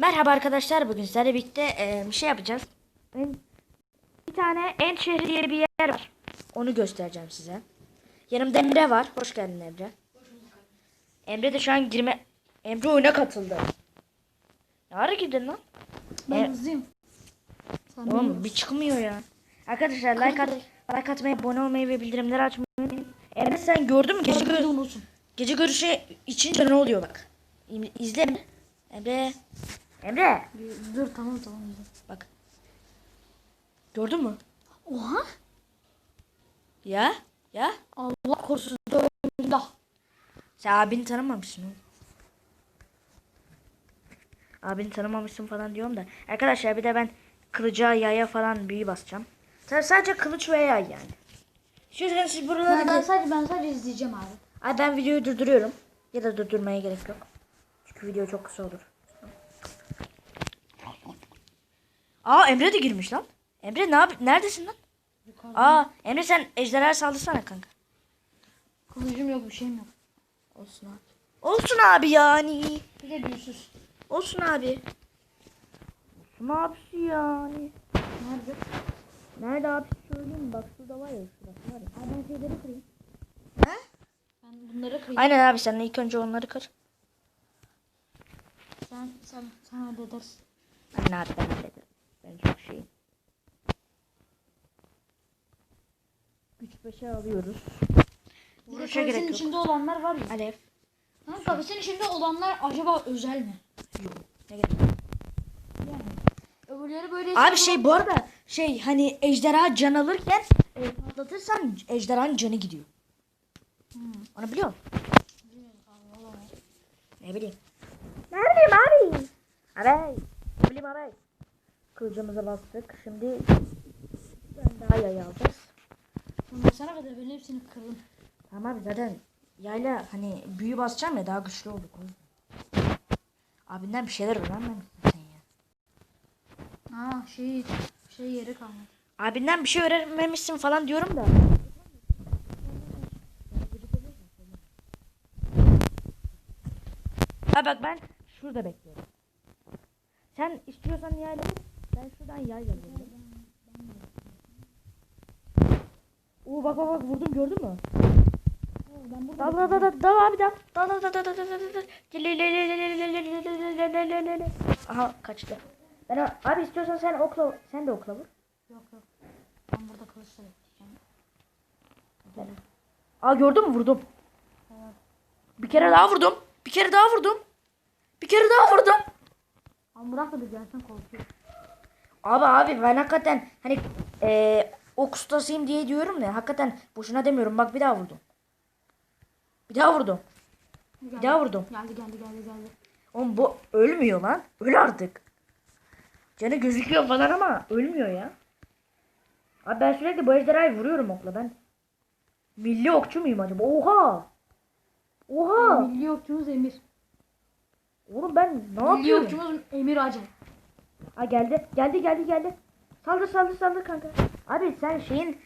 Merhaba arkadaşlar bugün sizlerle birlikte e, bir şey yapacağız. Ben bir tane en şehri diye bir yer var. Onu göstereceğim size. Yanımda Emre var. Hoş geldin Emre. Emre de şu an girme... Emre oyuna katıldı. Ne ara girdin lan? Ben E- hızlıyım. Sen Oğlum bir çıkmıyor ya. Arkadaşlar like, at, like atmayı, abone olmayı ve bildirimleri açmayı unutmayın. Emre sen gördün mü? Gece, Gece gö- unutsun. gece görüşü için ne oluyor bak. İzle Emre. Emre. Dur tamam tamam. dur. Bak. Gördün mü? Oha. Ya? Ya? Allah korusun. Dövdüm Sen abini tanımamışsın oğlum. Abini tanımamışsın falan diyorum da. Arkadaşlar bir de ben kılıca, yaya falan büyü basacağım. Tabii sadece kılıç ve yay yani. Şu yüzden siz buraları... Ben, ben sadece ben sadece izleyeceğim abi. Ay ben videoyu durduruyorum. Ya da durdurmaya gerek yok. Çünkü video çok kısa olur. Aa Emre de girmiş lan. Emre ne yap neredesin lan? Yukarıda. Aa Emre sen ejderha saldırsana kanka. Kılıcım yok bir şeyim yok. Olsun abi. Olsun abi yani. Bir de büyüsüz. Olsun abi. Olsun abisi yani. Nerede? Nerede abi söyleyeyim? Bak şurada var ya şurası var ya. Ben şeyleri kırayım. He? Ben bunları kırayım. Aynen abi sen ilk önce onları kır. Sen sen sen halledersin. Aynen abi ben hallederim. Ben çok şeyim. Güç beşe alıyoruz. Bir de Vuruşa gerek kafesin yok. içinde olanlar var ya. Alev. Ha, kafesin içinde olanlar acaba özel mi? Yok. Ne gerek? Yani. Öbürleri böyle Abi şey bu arada şey hani ejderha can alırken e, patlatırsan ejderhanın canı gidiyor. Hmm. Onu biliyor musun? Ne bileyim. Ne bileyim abi. Abi. Ne bileyim abi. Kılıcımıza bastık. Şimdi ben daha yay alacağız. Sonra sana kadar ben hepsini kırdım. Tamam abi zaten yayla hani büyü basacağım ya daha güçlü olduk. o yüzden. Abinden bir şeyler öğrenmemişsin sen ya. Ha şey şey yeri kalmadı. Abinden bir şey öğrenmemişsin falan diyorum da. Ha bak ben şurada bekliyorum. Sen istiyorsan yayla git. Ben şuradan yayla geliyorum. Oo bak bak bak vurdum gördün mü? Ben Dal dal dal dal abi dal. Dal dal dal dal dal dal dal. Aha kaçtı. Ben abi istiyorsan sen okla sen de okla vur. Yok yok. Ben burada kılıçla bekleyeceğim. Aa gördün mü vurdum. Bir kere daha vurdum. Bir kere daha vurdum. Bir kere daha vurdum. Ama bırak da bir gelsin korkuyor. Abi abi ben hakikaten hani eee ok ustasıyım diye diyorum ya hakikaten boşuna demiyorum. Bak bir daha vurdum. Bir daha vurdum. Bir daha vurdum. Geldi geldi geldi geldi. Oğlum bu ölmüyor lan. Öl artık. Canı gözüküyor falan ama ölmüyor ya. Abi ben sürekli bu ejderhayı vuruyorum okla ben. Milli okçu muyum acaba? Oha! Oha! Milli okçumuz Emir. Oğlum ben ne Milli yapıyorum? okçumuz Emir Acem. Ha geldi. Geldi geldi geldi. Saldır saldır saldır kanka. Abi sen şeyin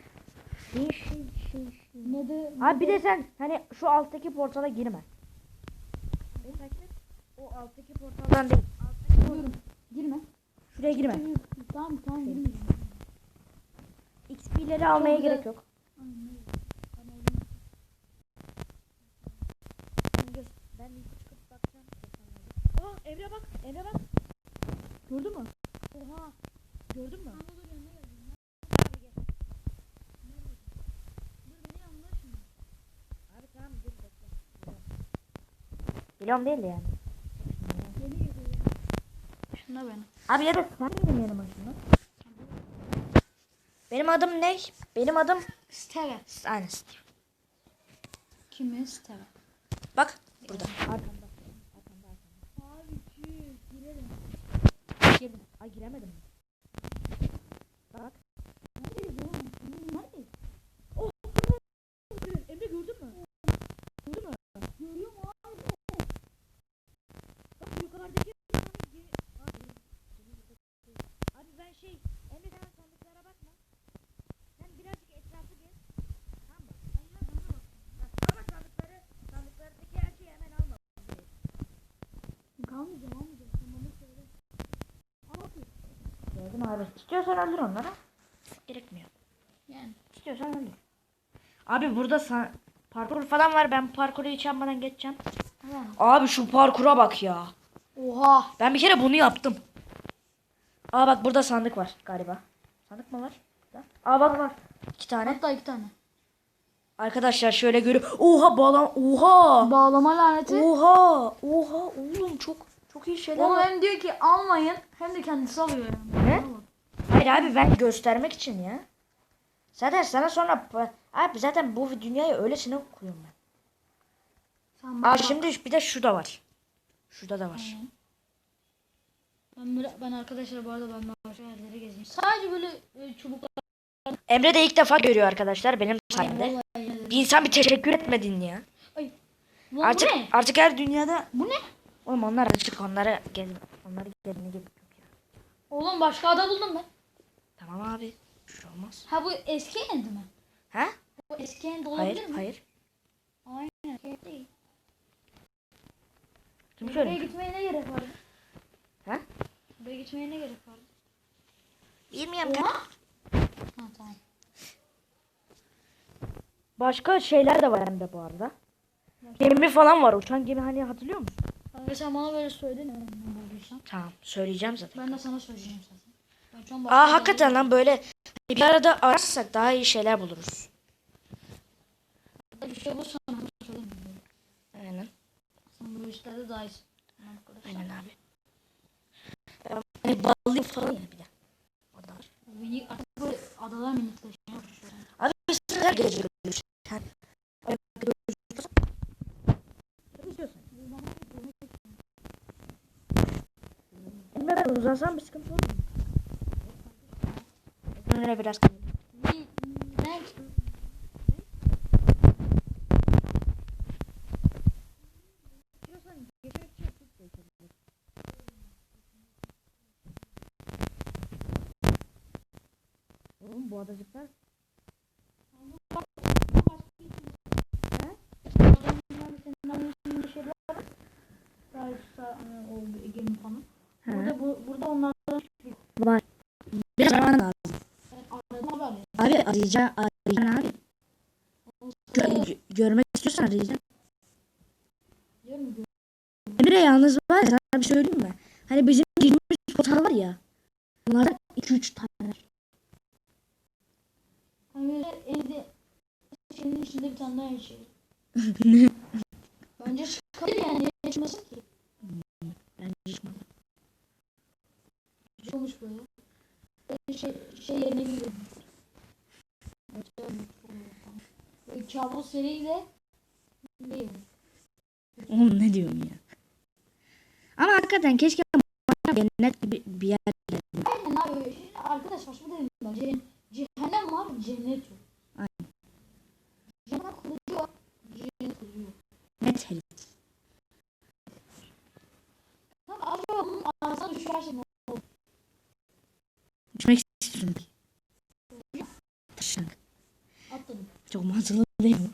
şey şey şey şey. Ne de Abi bir de sen hani şu alttaki portala girme. Beni takip et. O alttaki portaldan değil. Buyurun. Girme. Şuraya girme. Tamam tamam girmeyeceğim. XP'leri almaya gerek yok. Ben yukarı çıkıp bakacağım. Aa Emre bak. Emre bak. Gördün mü? Oha. Gördün mü? Biliyorum değil de yani. Şuna beni. Abi ya da sen benim yanıma şunu. Benim adım ne? Benim adım Steve. Aynen Steve. Kimi? Steve. Bak burada. Arkamda. Abi girelim. Girdim. Ay giremedim. Bak. Neredeyiz oğlum? Neredeyiz? Oh. Emre gördün mü? Gördün mü? Görüyorum abi. Bak yukarıdaki Abi ben şey Emre sen sandıklara bakma. Sen birazcık etrafı gez. Tamam mı? Bak, Ama sandıkları sandıklardaki her şeyi hemen alma. Kalmayacağım almayacağım. Sen bana söyle. Abi istiyorsan öldür onları. Gerekmiyor. Yani. İstiyorsan öldür. Abi burada sa- parkur falan var. Ben parkuru hiç yapmadan geçeceğim. Tamam. Abi şu parkura bak ya. Oha. Ben bir kere bunu yaptım. Aa bak burada sandık var galiba. Sandık mı var? Aa bak var. İki tane. Hatta iki tane. Arkadaşlar şöyle görüyor. Oha bağlam. Oha. Bağlama laneti. Oha. Oha oğlum çok çok iyi şeyler Oğlum var. hem diyor ki almayın hem de kendisi alıyor yani. Ne? Hayır abi ben göstermek için ya. Zaten sana sonra abi zaten bu dünyayı öylesine kuruyorum ben. Sen Aa bak- şimdi bir de şu da var. Şurada da var. Ben, böyle, ben arkadaşlar bu arada ben başka yerlere gezeyim. Sadece böyle e, çubuklar. Emre de ilk defa görüyor arkadaşlar benim sayemde. Bir insan bir teşekkür etmedin ya. Ay. Lan Artık bu ne? artık her dünyada Bu ne? oğlum onlar açık onlara gel onları gelene gerek yok ya. Oğlum başka ada buldum ben. Tamam abi. Bir şey olmaz. Ha bu eski end mi? Ha? Bu eski end olabilir Hayır, mi? hayır. Aynen. eski değil. Kim Buraya söyledi? gitmeye ne gerek vardı? Ha? Buraya gitmeye ne gerek vardı? Bilmiyorum. Oha. Ha tamam. Başka şeyler de var hem de bu arada. Gemi falan var. Uçan gemi hani hatırlıyor musun? Kanka sen bana böyle söyledin. Tamam söyleyeceğim zaten. Ben de sana söyleyeceğim başka Aa hakikaten lan böyle bir arada ararsak daha iyi şeyler buluruz. Bir şey söyleyeyim. Aynen. Sen bu işlerde daha arkadaşlar. Aynen abi. Hani bağlıyım falan ya bir de. O da var. Minik artık böyle adalar minikleşmeye başlıyor. Abi biz her gece görüyoruz. Sen- Ay, görüyorsun. Ne istiyorsun? Emre ben uzansam bir sıkıntı olur mu? Öyle biraz kalın. Bir- Ben Oğlum bu adacıklar Daha üstte, hani o bir gemi falan. He. Burada bu, burada onlardan var. Biraz araman lazım. Abi arayacağım, arayacağım abi. Gö- görmek istiyorsan arayacağım. Emre yalnız var ya sana bir söyleyeyim mi? Hani bizim girmiş portal var ya. Bunlardan 2-3 tane. Hani böyle evde şeyin içinde bir tane daha şey. ne? Bence çıkabilir yani. Niye çıkmasın ki? Bence hiç mi? Güzel olmuş böyle. Böyle şey, şey yerine giriyor. Kabus seriyle değil. Oğlum ne diyorsun ya? Ama hakikaten keşke cennet gibi bir yer Aynen abi. Arkadaş saçma değil mi? Ce- cehennem var, cennet yok. Aynen. Cehennem var, cennet yok. net herif. Tamam acaba bunun arasına düşerse ne olur? Düşmek istiyorum. Taşak. Atladım. Çok mantıklı değil mi?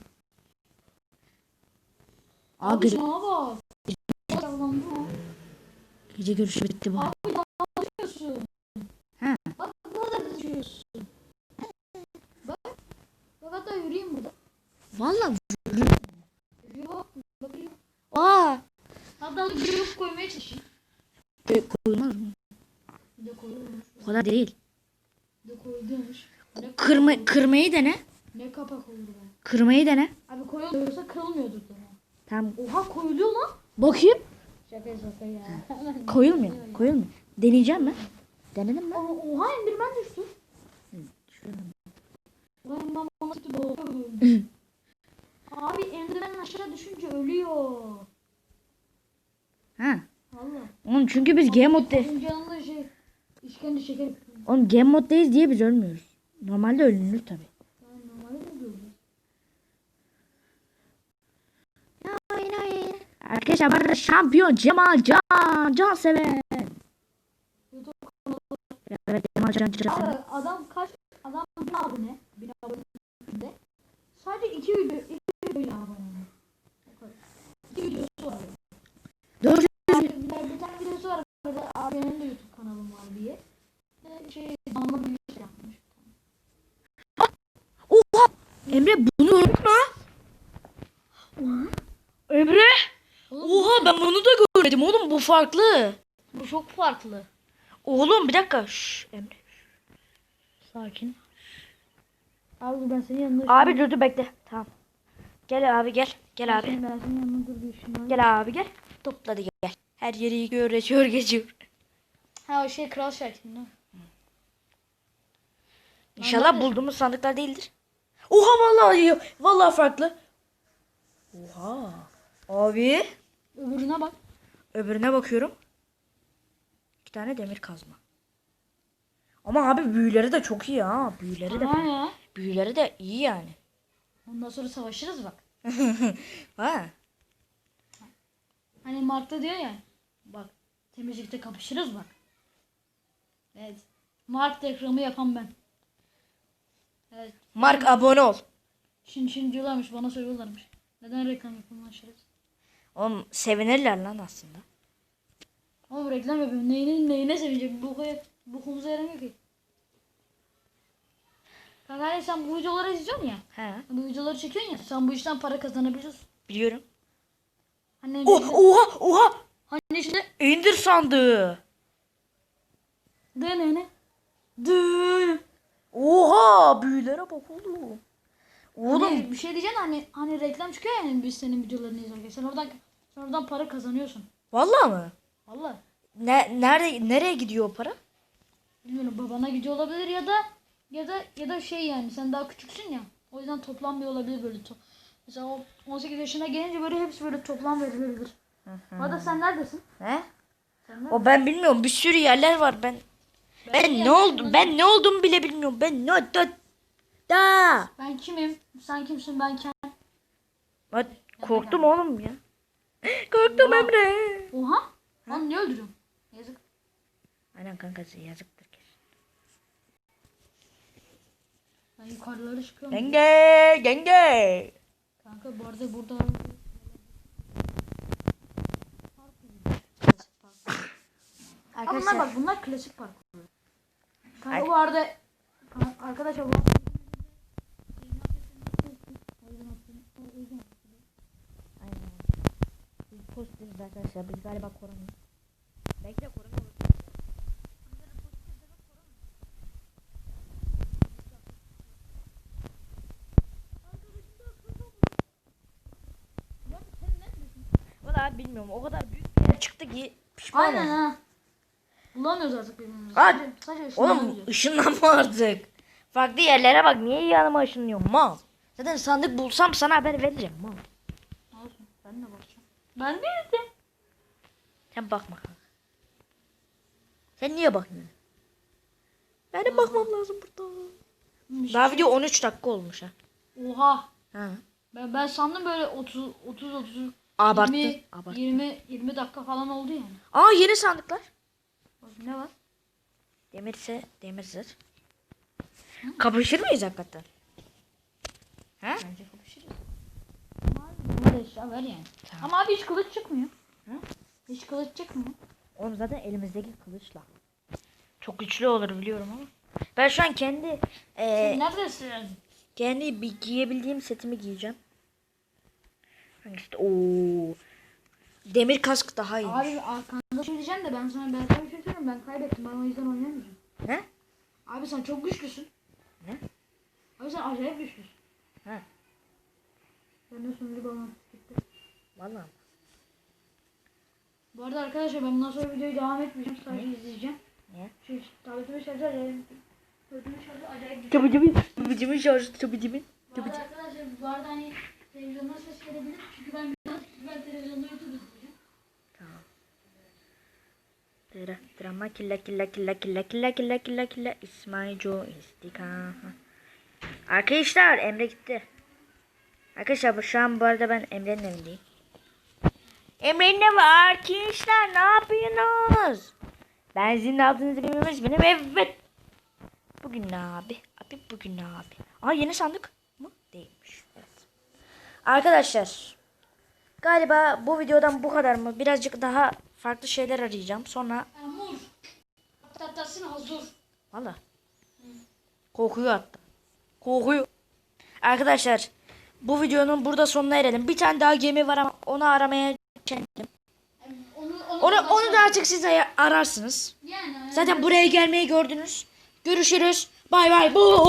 Aa, Abi gece, şuna bak. Gece görüşü bitti bu. Abi daha düşüyorsun. Ha. Bak burada düşüyorsun. Bak. Bak hatta yürüyeyim burada. Valla. Yürüyor bak. Bak yürüyor. Aa. Hatta bir yok koymaya çalışayım. Gö- Koyulmaz mı? Bir de koyuyormuş. O kadar değil. De koyuluyormuş. Ne, Kırma, kırmayı dene. ne kapak olur be. Kırmayı dene. Abi koyuluyorsa kırılmıyordur da. Tamam. Oha koyuluyor lan. Bakayım. Şaka şaka ya. Koyulmuyor. Koyulmuyor. Deneyeceğim mi? Denedin mi? Oha, oha endirmen düştü. Ulan ben bana doğru. Abi endirmen aşağı düşünce ölüyor. Ha. Valla. Oğlum çünkü biz game modda Benim canımda şey işkence şeker. Oğlum game moddayız diye biz ölmüyoruz. Normalde ölünür tabi. Yani normalde de ölüyor. Arkadaşlar bu arada şampiyon Cemal Can Can. YouTube Evet Cemal Can Can sever. Abi adam kaç adam bin abone bin abone sadece iki video iki video abone O kadar. iki videosu var abi, bir, tane- videosu var benim de YouTube kanalım var diye Ve şey Oğlum bu farklı. Bu çok farklı. Oğlum bir dakika. Şş, Emre. Sakin. Abi ben senin yanında... Abi dur dur bekle. Tamam. Gel abi gel. Gel abi. Ben senin yanında dur bir. Gel abi gel. Topladı gel. Her yeri yıkıyor, geçiyor, geçiyor. Ha o şey kral şarkısında. İnşallah bulduğumuz sandıklar değildir. Oha vallahi. Vallahi farklı. Oha. Abi. Öbürüne bak. Öbürüne bakıyorum. İki tane demir kazma. Ama abi büyüleri de çok iyi ha. Büyüleri de Ha ya. büyüleri de iyi yani. Ondan sonra savaşırız bak. ha. Hani Mark'ta diyor ya. Bak temizlikte kapışırız bak. Evet. Mark reklamı yapan ben. Evet. Mark abone ol. Şimdi şimdi diyorlarmış bana söylüyorlarmış. Neden reklam yapılmaz şerefsiz? Oğlum sevinirler lan aslında. Oğlum reklam yapıyorum. Neyine, neyine sevinecek? Bu komuza yaramıyor ki. Kanka hani sen bu videoları izliyorsun ya. He. Bu videoları çekiyorsun ya. Sen bu işten para kazanabiliyorsun. Biliyorum. Hani, Oh, oha oha. hani şimdi İndir sandığı. de ne ne? De. Oha büyülere bak oğlum. Oğlum Hani bir şey diyeceksin hani hani reklam çıkıyor ya hani biz senin videolarını izlerken. Sen oradan sen oradan para kazanıyorsun. vallahi mı? Vallahi. Ne nerede nereye gidiyor o para? Bilmiyorum babana gidiyor olabilir ya da ya da ya da şey yani sen daha küçüksün ya. O yüzden toplam bir olabilir böyle. To Mesela o 18 yaşına gelince böyle hepsi böyle toplam verilebilir. Hadi sen neredesin? He? Sen neredesin? O ben bilmiyorum. Bir sürü yerler var. Ben ben ne oldum? Ben ne olduğumu bile bilmiyorum. Ben ne da. Ben kimim? Sen kimsin? Ben Ken. Ben korktum oğlum ya. Korktum Emre. Oha. Lan niye öldürüyorsun? Yazık. Aynen kankası yazıktır kesin. Ben yukarılara çıkıyorum. Yenge, yenge. Kanka bu arada burada Ama bunlar bak bunlar klasik parkur. Kanka Ay. bu arada arkadaşlar bu Aynen. Biz pozitifiz arkadaşlar. Biz galiba korona. Belki de korona olur. Valla bilmiyorum. O kadar büyük bir yer çıktı ki pişman Aynen oldum. ha. Bulamıyoruz artık birbirimizi. Hadi. Sadece, Oğlum ışınlanma artık. Farklı yerlere bak. Niye yanıma ışınlıyorsun mal? Zaten sandık bulsam sana haber vereceğim mal. Olsun. Ben de bakacağım. Ben değildim. Sen bakma kanka. Sen niye bakmıyorsun? Benim bakmam lazım burada. Daha video 13 dakika olmuş ha. Oha. Ha. Ben, ben sandım böyle 30 30 30 Abarttı. 20, Abarttı. 20 20 dakika falan oldu yani. Aa yeni sandıklar. Ne var? Demirse demirsiz. Kapışır mıyız hakikaten? Ha? Bence kapışırız. Ama abi eşya ver yani. Tamam. Ama abi hiç kılıç çıkmıyor. Hı? Hiç kılıç çıkmıyor. Oğlum zaten elimizdeki kılıçla. Çok güçlü olur biliyorum ama. Ben şu an kendi eee Sen neredesin? kendi bir giyebildiğim setimi giyeceğim. Hangisi? Oo. Demir kask daha iyi. Abi arkanda şey diyeceğim de ben sana ben sana bir şey söyleyeyim ben kaybettim ben o yüzden oynayamayacağım. Ne? Abi sen çok güçlüsün. Ne? Abi sen acayip güçlüsün. Ha. Ben de sunucu bana gitti. Vallahi. Bu arada arkadaşlar ben bundan sonra videoyu devam etmeyeceğim. Sadece izleyeceğim. Niye? Çünkü tabletimin şarjı acayip. Tabletimin şarjı acayip çabuk. Çabuk çabuk şarjı çabuk. Bu arada arkadaşlar bu arada hani televizyondan ses gelebilir. Çünkü ben ben televizyonda YouTube izleyeceğim. Dra- Drama killa killa killa killa killa killa killa killa İsmail Joe istika. Arkadaşlar Emre gitti. Arkadaşlar bu- şu an bu arada ben Emre'nin evindeyim. Emre'nin evi arkadaşlar ne yapıyorsunuz? Ben sizin ne yaptığınızı bilmiyoruz benim evet. Bugün ne abi? Abi bugün ne abi? Aa yeni sandık mı? Değilmiş. Evet. Arkadaşlar galiba bu videodan bu kadar mı? Birazcık daha farklı şeyler arayacağım. Sonra Amur. Tatasın hazır. Valla. Kokuyor hatta. Kokuyor. Arkadaşlar bu videonun burada sonuna erelim. Bir tane daha gemi var ama onu aramaya çalışalım. Onu, onu da artık siz ararsınız. yani Zaten buraya gelmeyi gördünüz. Görüşürüz. Bay bay. Bu.